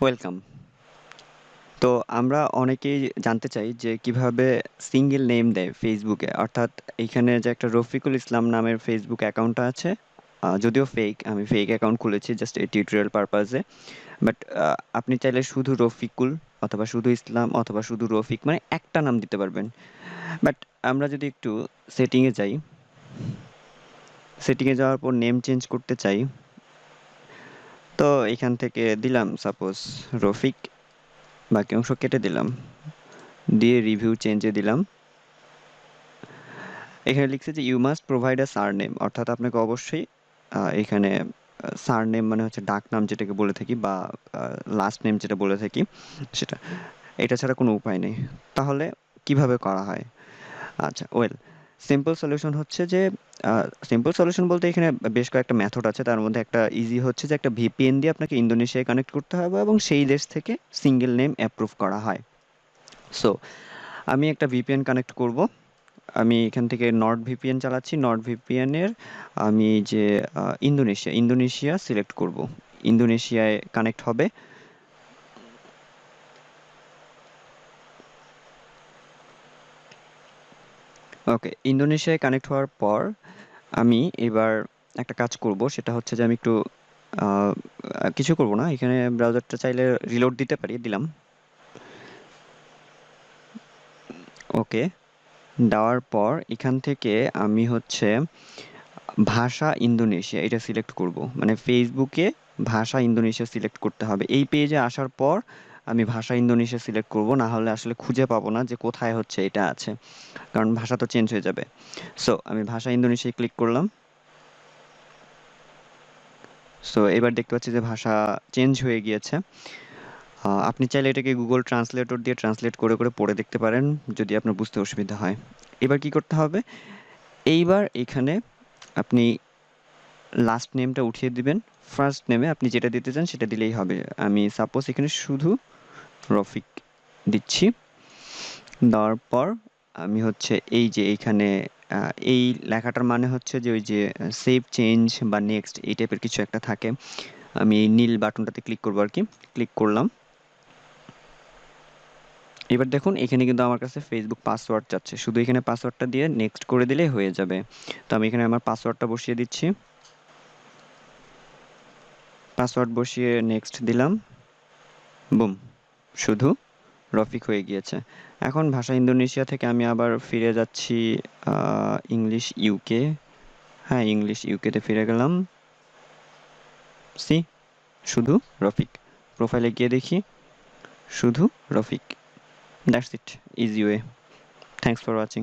Welcome. তো আমরা অনেকেই জানতে চাই যে কীভাবে সিঙ্গেল নেম দেয় ফেসবুকে। অর্থাৎ এইখানে যে একটা রফিকুল ইসলাম নামের ফেসবুক অ্যাকাউন্ট আছে, যদিও ফেক, আমি ফেক অ্যাকাউন্ট খুলেছি জাস্ট এই টিউটোরিয়াল পারপাসে বাট আপনি চাইলে শুধু রফিকুল অথবা শুধু ইসলাম অথবা শুধু রফিক মানে একটা নাম দিতে পারবেন। বাট আমরা যদি একটু সেটিংয়ে যাই সেটিংয়ে যাওয়ার পর নেম চেঞ্জ করতে চাই তো এখান থেকে দিলাম সাপোজ রফিক বাকি অংশ কেটে দিলাম। দিয়ে রিভিউ চেঞ্জে দিলাম। এখানে লিখছে যে you must provide a surname অর্থাৎ আপনাকে অবশ্যই এখানে সার নেম মানে হচ্ছে ডাক নাম যেটাকে বলে থাকি বা লাস্ট নেম যেটা বলে থাকি, সেটা। এটা ছাড়া কোনো উপায় নেই। তাহলে কীভাবে করা হয়? আচ্ছা ওয়েল সিম্পল সলিউশন হচ্ছে যে সিম্পল সলিউশন বলতে এখানে বেশ কয়েকটা মেথড আছে। তার মধ্যে একটা ইজি হচ্ছে যে, একটা ভিপিএন দিয়ে আপনাকে ইন্দোনেশিয়ায় কানেক্ট করতে হবে এবং সেই দেশ থেকে সিঙ্গেল নেম অ্যাপ্রুভ করা হয়। সো আমি একটা ভিপিএন কানেক্ট করব। আমি এখান থেকে নর্থ ভিপিএন চালাচ্ছি। নর্থ ভিপিএনের আমি যে ইন্দোনেশিয়া ইন্দোনেশিয়া সিলেক্ট করব। ইন্দোনেশিয়ায় কানেক্ট হবে। ওকে ইন্দোনেশিয়ায় কানেক্ট হওয়ার পর আমি এবার একটা কাজ করব, সেটা হচ্ছে যে আমি একটু কিছু করব না। এখানে ব্রাউজারটা চাইলে রিলোড দিতে পারি, দিলাম। ওকে দেওয়ার পর এখান থেকে আমি হচ্ছে ভাষা ইন্দোনেশিয়া এটা সিলেক্ট করব। মানে ফেসবুকে ভাষা ইন্দোনেশিয়া সিলেক্ট করতে হবে। এই পেজে আসার পর আমি ভাষা ইন্দোনেশিয়া সিলেক্ট করব না হলে আসলে খুঁজে পাবো না যে কোথায় হচ্ছে, এটা আছে। কারণ ভাষা তো চেঞ্জ হয়ে যাবে। সো আমি ভাষা ইন্দোনেশিয়া ক্লিক করলাম। সো এবার দেখতে পাচ্ছি যে ভাষা চেঞ্জ হয়ে গিয়েছে। আপনি চাইলে এটাকে গুগল ট্রান্সলেটর দিয়ে ট্রান্সলেট করে করে পড়ে দেখতে পারেন, যদি আপনার বুঝতে অসুবিধা হয়। এবার কি করতে হবে? এইবার এখানে আপনি লাস্ট নেমটা উঠিয়ে দিবেন। ফার্স্ট নেমে আপনি যেটা দিতে চান, সেটা দিলেই হবে। আমি সাপোজ এখানে শুধু রফিক দিচ্ছি। দেওয়ার পর আমি হচ্ছে এই যে এইখানে এই লেখাটার মানে হচ্ছে যে ওই যে সেভ চেঞ্জ বা নেক্সট এই টাইপের কিছু একটা থাকে। আমি এই নীল বাটনটাতে ক্লিক করব আর কি ক্লিক করলাম। এবার দেখুন, এখানে কিন্তু আমার কাছে ফেসবুক পাসওয়ার্ড চাচ্ছে শুধু এখানে পাসওয়ার্ডটা দিয়ে নেক্সট করে দিলেই হয়ে যাবে। তো আমি এখানে আমার পাসওয়ার্ডটা বসিয়ে দিচ্ছি। পাসওয়ার্ড বসিয়ে নেক্সট দিলাম। বুম শুধু রফিক হয়ে গিয়েছে। এখন ভাষা ইন্দোনেশিয়া থেকে আমি আবার ফিরে যাচ্ছি ইংলিশ ইউকে হ্যাঁ ইংলিশ ইউকেতে ফিরে গেলাম। সি শুধু রফিক। প্রোফাইলে গিয়ে দেখি, শুধু Rafiq. That's it easy way thanks for watching